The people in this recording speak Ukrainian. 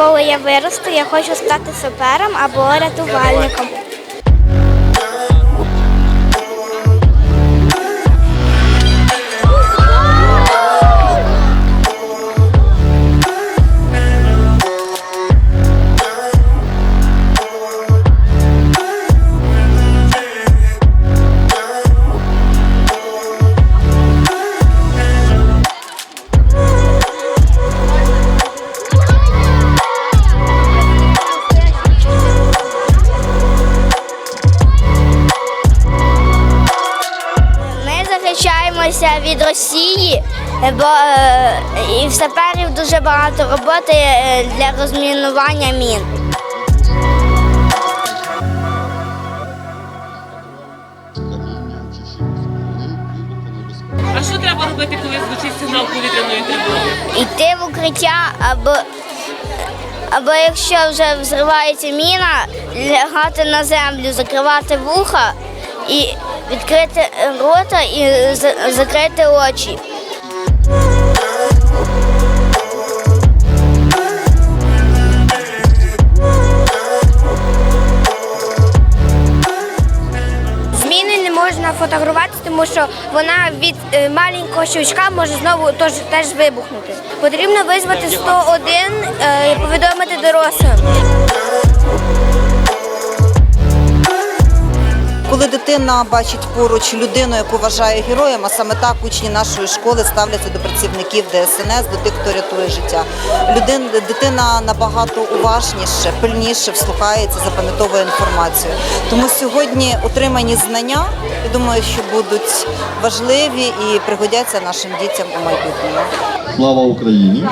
коли я виросту, я хочу стати сапером або рятувальником. Захищаємося від Росії, бо е, і в саперів дуже багато роботи е, для розмінування мін. А що треба робити, коли звучить сигнал повітряної тривоги? Йти в укриття або, або якщо вже взривається міна, лягати на землю, закривати вуха і відкрити рота і закрити очі. Можна фотографувати, тому що вона від е, маленького щучка може знову теж, теж вибухнути. Потрібно визвати 101 е, і повідомити дорослим. Дитина бачить поруч людину, яку вважає героєм, а саме так учні нашої школи ставляться до працівників ДСНС, до тих, хто рятує життя. Людин, дитина набагато уважніше, пильніше вслухається, запам'ятовує інформацію. Тому сьогодні отримані знання, я думаю, що будуть важливі і пригодяться нашим дітям у майбутньому. Слава Україні!